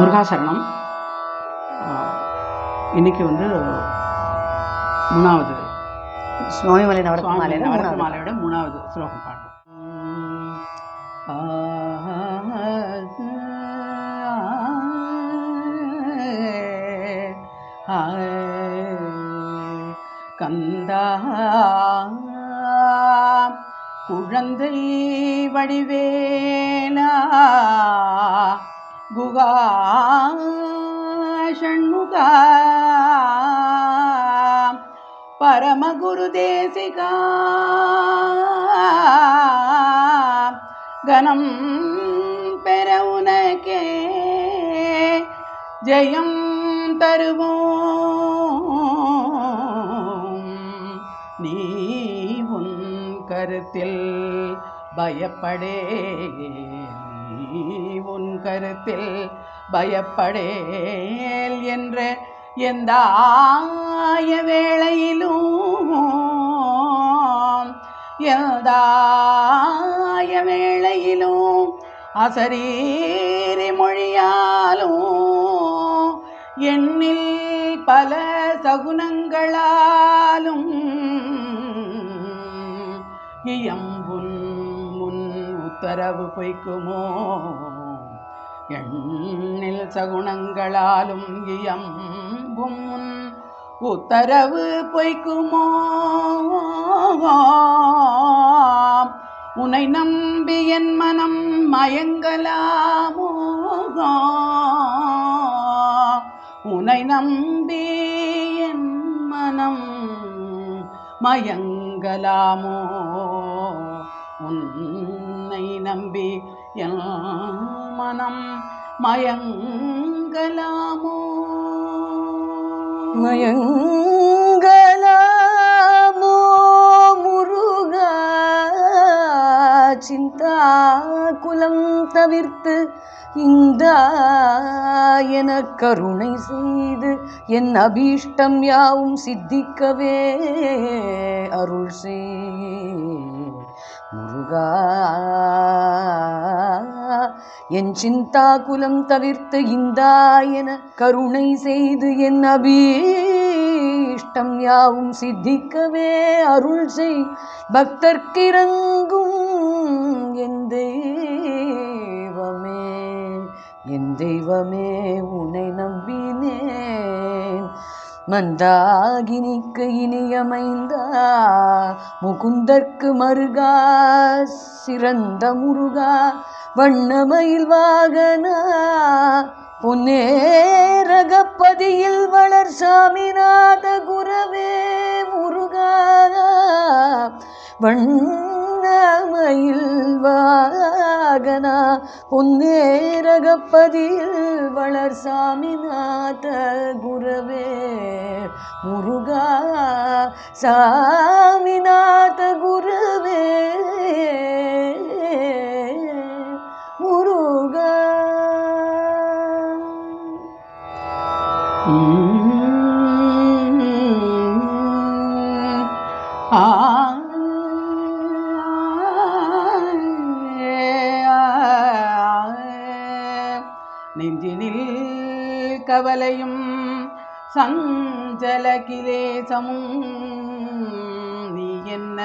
முருகாசரணம். இன்னைக்கு வந்து மூணாவது. சுவாமிமலை நவரத்ன மாலையில நவரத்ன. மாலையோட மூணாவது ஸ்லோகம் பாடுறோம். கந்தா குழந்தை வடிவேலா ഗുഹാ ഷൺമുഖ. പരമഗുരുദേശിക ഗണം പെരവുനക്കേ ജയം തരുമോ? നീ ഉൻ കരുത്തിൽ ഭയപ്പെടേ. നീ கருத்தில் பயப்படேல் என்ற எந்த ஆய வேளையிலும் எந்தாய வேளையிலும் அசரீரி மொழியாலும் எண்ணில் பல சகுனங்களாலும் இயம்புன் முன் உத்தரவு பொய்க்குமோ? எண்ணில் சகுணங்களாலும் இயம்பும் உத்தரவு பொய்க்குமோ? உனை நம்பி என் மனம் மயங்கலாமோ? உனை நம்பி என் மனம் மயங்கலாமோ? உன்னை நம்பி என் மனம் மயங்கலாமோ? மயங்கலாமோ முருகா? சிந்தா குலம் தவிர்த்து இந்த என கருணை செய்து என் அபீஷ்டம் யாவும் சித்திக்கவே அருள் செய். முருகா என் சிந்தா குலம் தவிர்த்து இந்தாயன கருணை செய்து என் அபீஷ்டம் யாவும் சித்திக்கவே அருள் செய். பக்தர்க்கிறங்கும் என் தெய்வமே என் தெய்வமே உனை நம் மந்தாகினிக்கு இனியமைந்தா முகுந்தற்கு மருகா சிறந்த முருகா வண்ணமயில் வாகனா பொன்னேரகப்பதியில் வளர் சாமிநாத குரவே முருகா வண்ணமயில் வாகனா. பொன்னேரகப்பதியில் வளர் சாமிநாத குருவே. முருகா சாமிநாத குருவே. முருகா. நெஞ்சினில் கவலையும் சஞ்சல கிலேசமும் நீ என்ன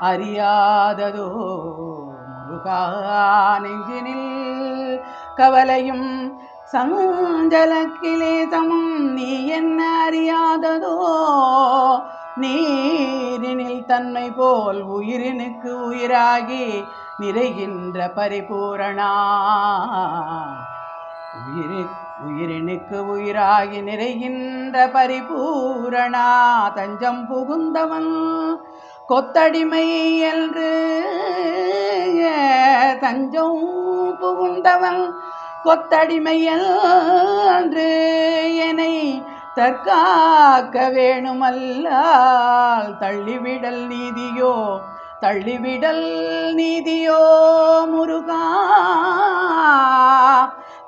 அறியாததோ முருகா? நெஞ்சினில் கவலையும் சஞ்சல கிலேசமும் நீ என்ன அறியாததோ? நீரினில் தன்மை போல் உயிரினுக்கு உயிராகி நிறைகின்ற பரிபூரணா. உயிரினுக்கு உயிராகி நிறைகின்ற பரிபூரணா தஞ்சம் புகுந்தவன் கொத்தடிமை என்று தஞ்சம் புகுந்தவன் கொத்தடிமை என்று என்னை தற்காக்க வேணுமல்லால் தள்ளிவிடல் நீதியோ தள்ளிவிடல் நீதியோ முரு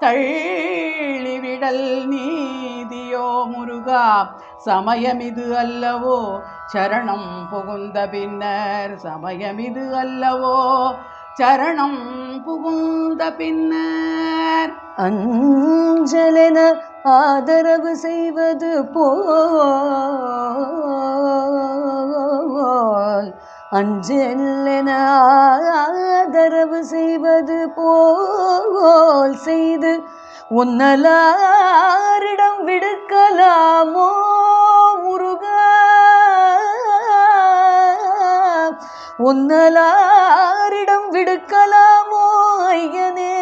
தள்ளிவிடல் நீதியோ முருகா சமயமிது அல்லவோ? சரணம் புகுந்த பின்னர் சமயமிது அல்லவோ? சரணம் புகுந்த பின்னர் அஞ்சலென ஆதரவு செய்வது போ அஞ்சலென ஆதரவு செய்வது போல் செய்து உன்னலாரிடம் விடுக்கலாமோ முருகா? உன்னலாரிடம் விடுக்கலாமோ ஐயனே?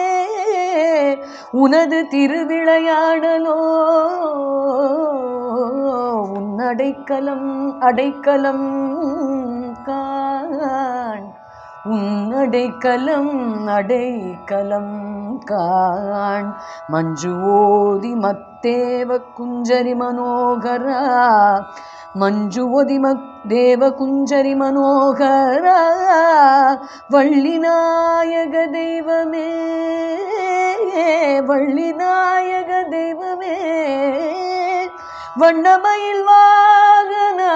உனது திருவிளையாடலோ? உன் அடைக்கலம் அடைக்கலம் உன் அடைக்கலம் அடைக்கலம் காண். மஞ்சு ஓதி மத்தேவ குஞ்சரி மனோகரா. மஞ்சு ஒதி தேவ குஞ்சரி மனோகரா. வள்ளி நாயக தெய்வமே வள்ளி நாயக தெய்வமே. வண்ணமயில் வாகனா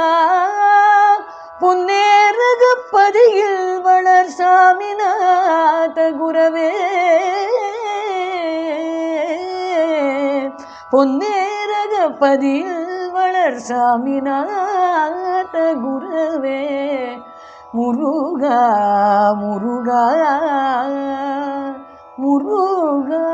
பொன்னேரகப்பதியில் சுந்தர் சாமிநாத குரவே. பொன்னேரகப்பதியில் வளர் சாமிநாத குரவே. முருகா முருகா முருகா.